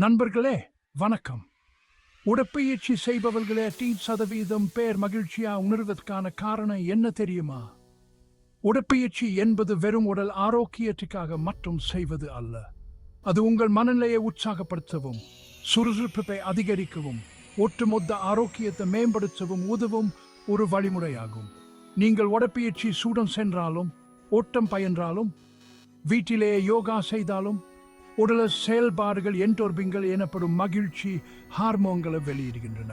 நண்பர்களே வணக்கம். உடற்பயிற்சி செய்பவர்களே டீ சதவீதம் பேர் மகிழ்ச்சியா உணர்வதற்கான காரணம் என்ன தெரியுமா? உடற்பயிற்சி என்பது வெறும் உடல் ஆரோக்கியத்துக்காக மட்டும் செய்வது அல்ல. அது உங்கள் மனநிலையை உற்சாகப்படுத்தவும் சுறுசுறுப்பை அதிகரிக்கவும் ஒட்டுமொத்த ஆரோக்கியத்தை மேம்படுத்தவும் உதவும் ஒரு வழிமுறையாகும். நீங்கள் உடற்பயிற்சி சூடம் சென்றாலும் ஓட்டம் பயின்றாலும் வீட்டிலேயே யோகா செய்தாலும் உடல செயல்பாடுகள் என்டோர்பிங்கள் எனப்படும் மகிழ்ச்சி ஹார்மோன்களை வெளியிடுகின்றன.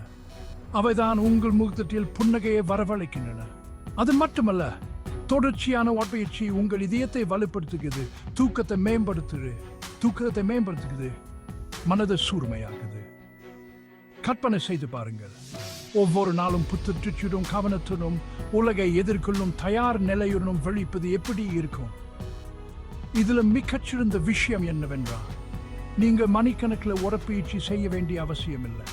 அவைதான் உங்கள் முகத்தில் புன்னகையை வரவழைக்கின்றன. அது மட்டுமல்ல தொடர்ச்சியான உடற்பயிற்சி உங்கள் இதயத்தை வலுப்படுத்துகிறது தூக்கத்தை மேம்படுத்துது தூக்கத்தை மேம்படுத்துகிறது மனதை சூர்மையாகுது கற்பனை செய்து பாருங்கள். ஒவ்வொரு நாளும் புத்துணர்ச்சியுடன் கவனத்துடன் உலகை எதிர்கொள்ளும் தயார் நிலையுடனும் வெளிப்பது எப்படி இருக்கும்? இதுல மிகச்சிறந்த விஷயம் என்னவென்றால் நீங்க மணிக்கணக்கில் உடற்பயிற்சி செய்ய வேண்டிய அவசியம் இல்லை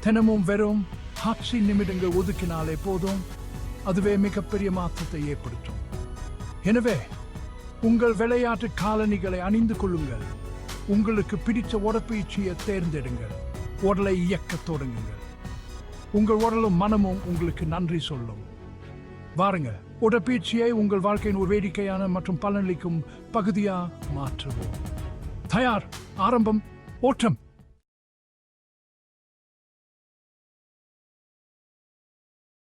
தினமும் வெறும் ஹாட்சி நிமிடங்கள் ஒதுக்கினாலே போதும். அதுவே மிகப்பெரிய மாற்றத்தை ஏற்படுத்தும். எனவே உங்கள் விளையாட்டு காலணிகளை அணிந்து கொள்ளுங்கள். உங்களுக்கு பிடித்த உடற்பயிற்சியை தேர்ந்தெடுங்கள். உடலை இயக்கத் தொடங்குங்கள். உங்கள் உடலும் மனமும் உங்களுக்கு நன்றி சொல்லும். வாருங்கள். உடற்பயிற்சியை உங்கள் வாழ்க்கையின் ஒரு வேடிக்கையான மற்றும் பலனளிக்கும் பகுதியா மாற்றுவோம். தயார். ஆரம்பம். ஓட்டம்.